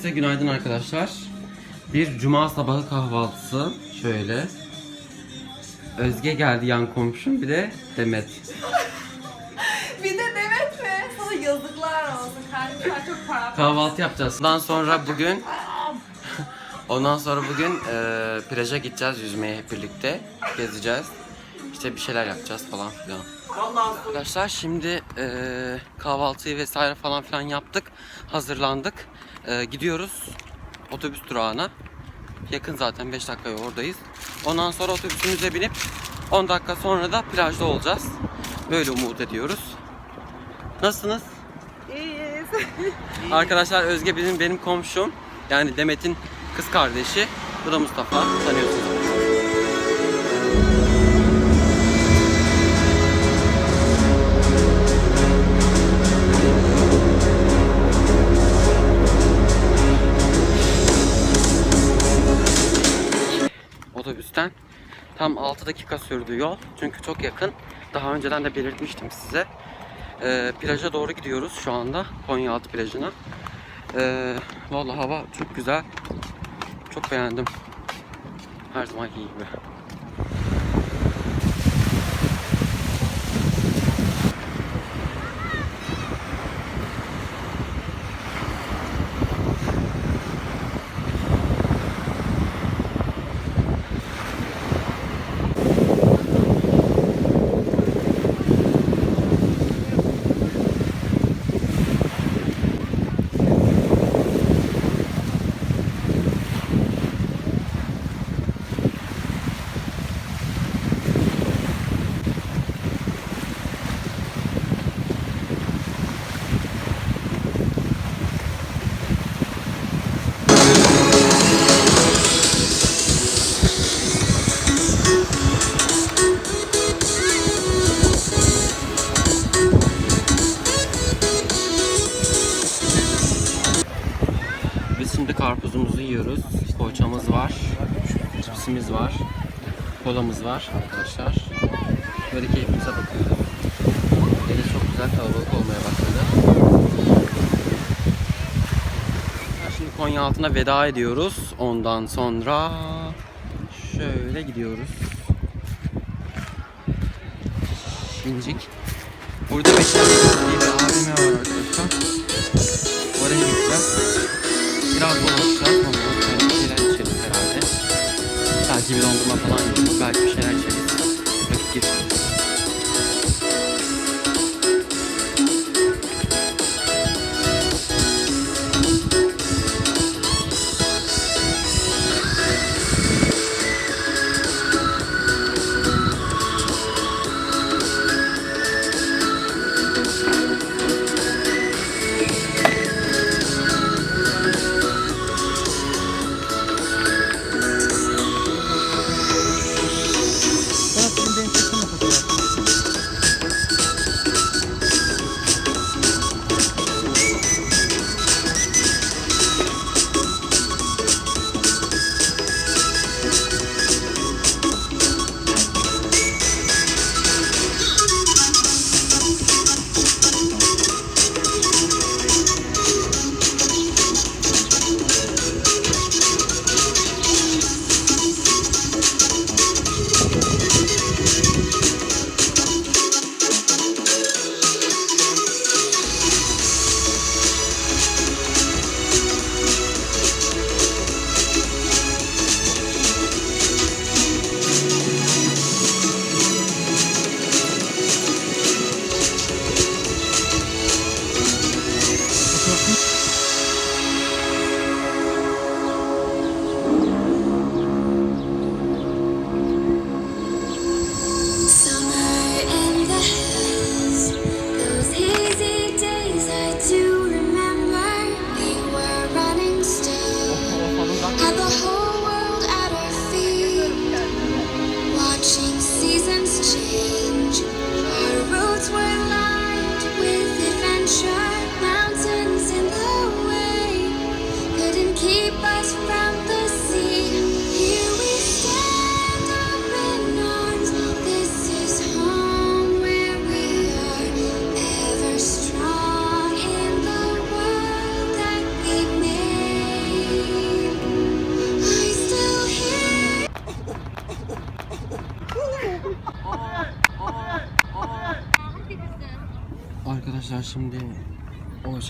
Herkese günaydın arkadaşlar. Bir cuma sabahı kahvaltısı. Şöyle. Özge geldi yan komşum bir de Demet. Bir de Demet mi? Sana yazıklar olsun. Kardeşler çok para. Kahvaltı yapacağız. Ondan sonra bugün Ondan sonra bugün e, plaja gideceğiz yüzmeye hep birlikte. Gezeceğiz. İşte bir şeyler yapacağız falan filan. Arkadaşlar şimdi e, kahvaltıyı vesaire falan filan yaptık. Hazırlandık. E, gidiyoruz otobüs durağına. Yakın zaten 5 dakikaya oradayız. Ondan sonra otobüsümüze binip 10 dakika sonra da plajda olacağız. Böyle umut ediyoruz. Nasılsınız? İyiyiz. Arkadaşlar Özge bizim benim komşum. Yani Demet'in kız kardeşi. Bu da Mustafa. Tanıyorsunuz. Tam 6 dakika sürdü yol. Çünkü çok yakın. Daha önceden de belirtmiştim size. Ee, plaja doğru gidiyoruz şu anda. Konyaaltı plajına. Ee, vallahi hava çok güzel. Çok beğendim. Her zamanki gibi. Yiyoruz. Poğaçamız var. Cipsimiz var. Kolamız var arkadaşlar. Böyle keyfimize bakıyoruz. Deniz çok güzel kalabalık olmaya başladı. Şimdi Konya altına veda ediyoruz. Ondan sonra şöyle gidiyoruz. Şincik. Burada diye bir abime var arkadaşlar. Oraya gideceğiz. Biraz dolaşacağız. Belki bir dondurma falan yeriz. Belki bir şeyler içeriz. Vakit geçiririz.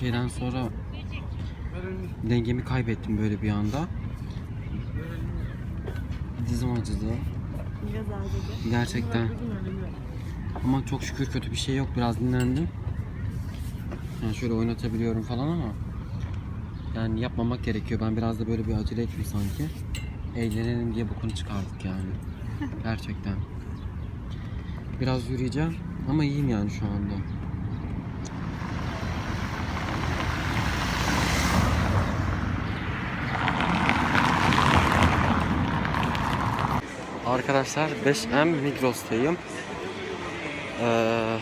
Şeyden sonra dengemi kaybettim böyle bir anda. Dizim acıdı. Gerçekten. Ama çok şükür kötü bir şey yok. Biraz dinlendim. Yani şöyle oynatabiliyorum falan ama yani yapmamak gerekiyor. Ben biraz da böyle bir acele ettim sanki. Eğlenelim diye bokunu çıkardık yani. Gerçekten. Biraz yürüyeceğim ama iyiyim yani şu anda. Arkadaşlar 5M Migros'tayım. Ee,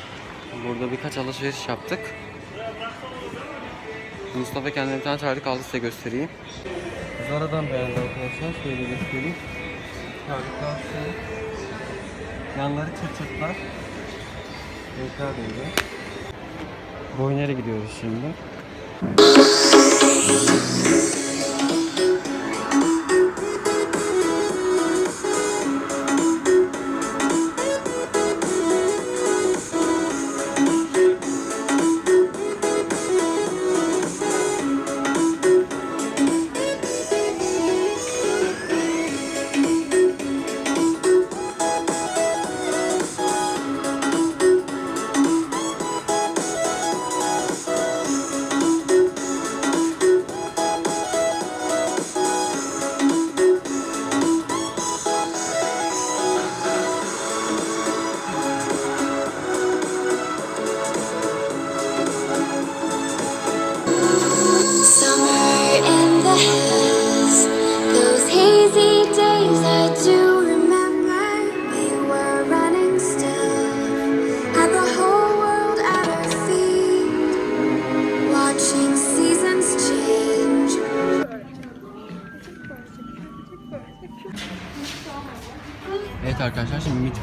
burada birkaç alışveriş yaptık. Mustafa kendine bir tane terlik aldı size göstereyim. Zara'dan beğendi arkadaşlar. Şöyle göstereyim. Terlikler şu. Yanları çıt çıtlar. Renkler böyle. Boyner'e gidiyoruz şimdi.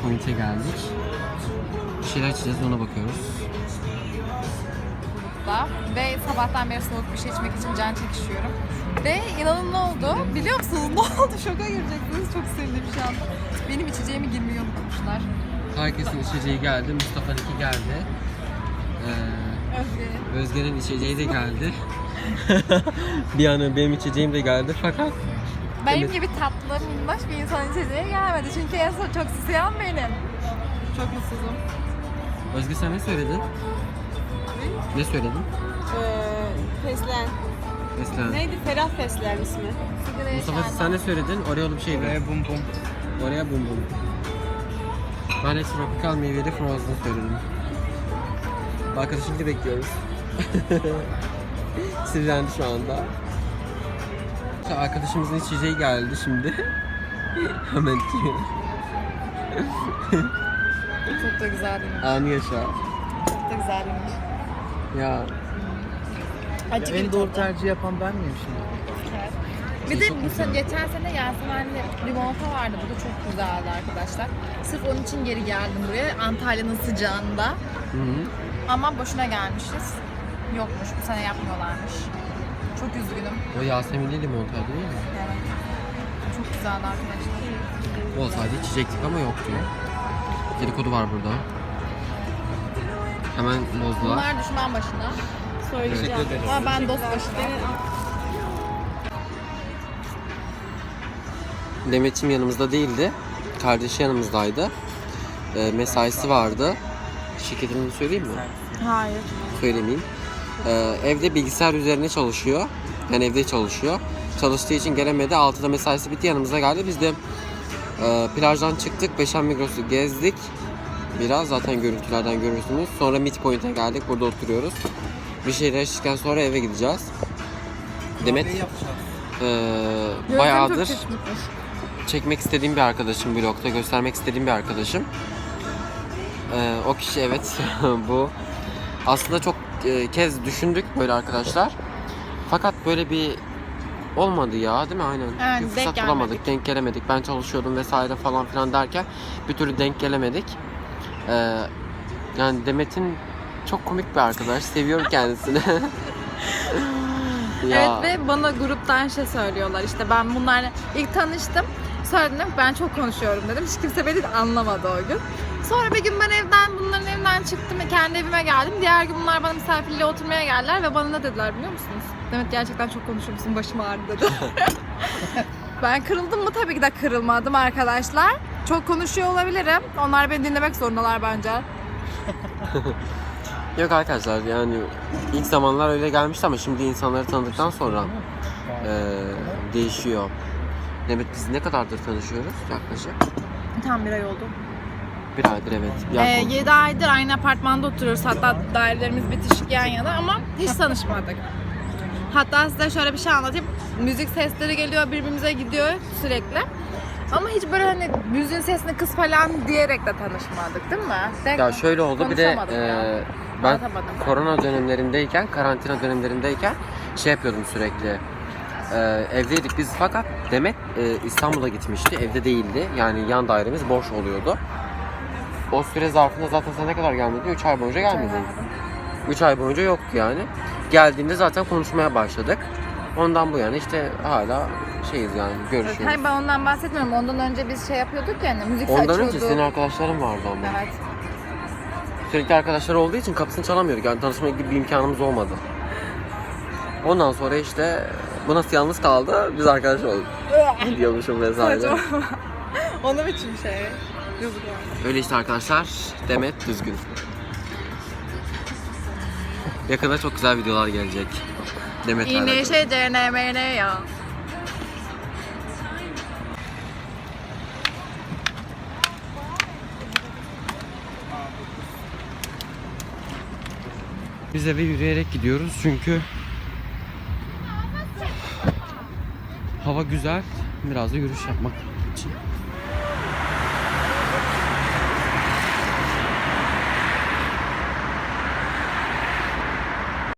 Midpoint'e geldik. Bir şeyler içeceğiz ona bakıyoruz. ve sabahtan beri soğuk bir şey içmek için can çekişiyorum. Ve inanın ne oldu? Biliyor musunuz ne oldu? Şoka gireceksiniz. Çok sevindim şu anda. Benim içeceğimi girmeyi unutmuşlar. Herkesin içeceği geldi. Mustafa'nınki geldi. Ee, Özge. Özge'nin içeceği de geldi. bir an benim içeceğim de geldi fakat Benim Evet. gibi tatlı, minnoş bir insan içeceği gelmedi. Çünkü en son çok susayan benim. Çok mutsuzum. Özge sen ne söyledin? Ne söyledin? Ee, fesleğen. Mesela Neydi? Ferah fesleğen ismi. Sigara Mustafa içenler. sen ne söyledin? Oraya bir şey Oraya bum bum. Oraya bum bum. Ben de tropical meyveli frozen söyledim. Arkadaşımızı bekliyoruz. Sinirlendi şu anda. Arkadaşımızın içeceği geldi şimdi. Hemen içiyor. Çok da güzelmiş. Anı yaşa. Çok da güzelmiş. Ya Acı En gibi doğru tadı. tercih yapan ben miyim şimdi? Bir de bu sene, geçen sene Yasemen'le limonata vardı. Bu da çok güzeldi arkadaşlar. Sırf onun için geri geldim buraya. Antalya'nın sıcağında. Hı -hı. Ama boşuna gelmişiz. Yokmuş. Bu sene yapmıyorlarmış. Çok üzgünüm. O Yasemin'li limonata değil mi? Evet. Çok güzeldi arkadaşlar. Olsaydı içecektik ama yoktu. Dedikodu var burada. Hemen bozdular. Bunlar düşman başına. Söyleyeceğim. Teşekkür ederim. Ama ben dost başına. Demet'ciğim yanımızda değildi. Kardeşi yanımızdaydı. Ee, mesaisi vardı. Şirketini söyleyeyim mi? Hayır. Söylemeyeyim. Ee, evde bilgisayar üzerine çalışıyor. Yani evde çalışıyor. Çalıştığı için gelemedi. 6'da mesaisi bitti yanımıza geldi. Biz de e, plajdan çıktık. Beşen Migros'u gezdik. Biraz zaten görüntülerden görürsünüz. Sonra Midpoint'e geldik. Burada oturuyoruz. Bir şeyler içtikten sonra eve gideceğiz. Demet e, bayağıdır çekmek istediğim bir arkadaşım vlogda göstermek istediğim bir arkadaşım. Ee, o kişi evet bu. Aslında çok e, kez düşündük böyle arkadaşlar. Fakat böyle bir olmadı ya değil mi aynen. Evet, bir denk fırsat gelmedik. bulamadık, denk gelemedik. Ben çalışıyordum vesaire falan filan derken bir türlü denk gelemedik. Ee, yani Demet'in çok komik bir arkadaş. Seviyorum kendisini. ya. Evet ve bana gruptan şey söylüyorlar işte ben bunlarla ilk tanıştım. Sonra dedim ben çok konuşuyorum dedim. Hiç kimse beni anlamadı o gün. Sonra bir gün ben evden bunların evinden çıktım ve kendi evime geldim. Diğer gün bunlar bana misafirliğe oturmaya geldiler ve bana ne dediler biliyor musunuz? Demet gerçekten çok konuşuyorsun başım ağrıdı dedi. ben kırıldım mı? Tabii ki de kırılmadım arkadaşlar. Çok konuşuyor olabilirim. Onlar beni dinlemek zorundalar bence. Yok arkadaşlar yani ilk zamanlar öyle gelmişti ama şimdi insanları tanıdıktan sonra eee, değişiyor. Demet biz ne kadardır tanışıyoruz yaklaşık? Tam bir ay oldu. Bir aydır evet. Ee, oldu. 7 aydır aynı apartmanda oturuyoruz. Hatta dairelerimiz bitişik yan yana ama hiç tanışmadık. Hatta size şöyle bir şey anlatayım. Müzik sesleri geliyor birbirimize gidiyor sürekli. Ama hiç böyle hani müziğin sesini kız falan diyerek de tanışmadık değil mi? Denk- Ya şöyle oldu bir de ya. eee, ben Anlatamadım. korona dönemlerindeyken, karantina dönemlerindeyken şey yapıyordum sürekli. Eee, evdeydik biz fakat Demet eee, İstanbul'a gitmişti. Evde değildi. Yani yan dairemiz boş oluyordu. O süre zarfında zaten sen ne kadar gelmedin? 3 ay boyunca gelmedin. 3 ay boyunca yoktu yani. Geldiğinde zaten konuşmaya başladık. Ondan bu yana işte hala şeyiz yani görüşüyoruz. Hayır ben ondan bahsetmiyorum. Ondan önce biz şey yapıyorduk ya hani müzik Ondan açıyorduk. önce senin arkadaşların vardı ama. Evet. Sürekli arkadaşlar olduğu için kapısını çalamıyorduk. Yani tanışma gibi bir imkanımız olmadı. Ondan sonra işte bu nasıl yalnız kaldı? Biz arkadaş olduk. Diyormuşum vesaire. Saçma. o ne biçim şey? Yazık yani. Öyle işte arkadaşlar. Demet düzgün. Yakında çok güzel videolar gelecek. İğne alakalı. şey CNMN ya. Biz eve yürüyerek gidiyoruz çünkü hava güzel. Biraz da yürüyüş yapmak için.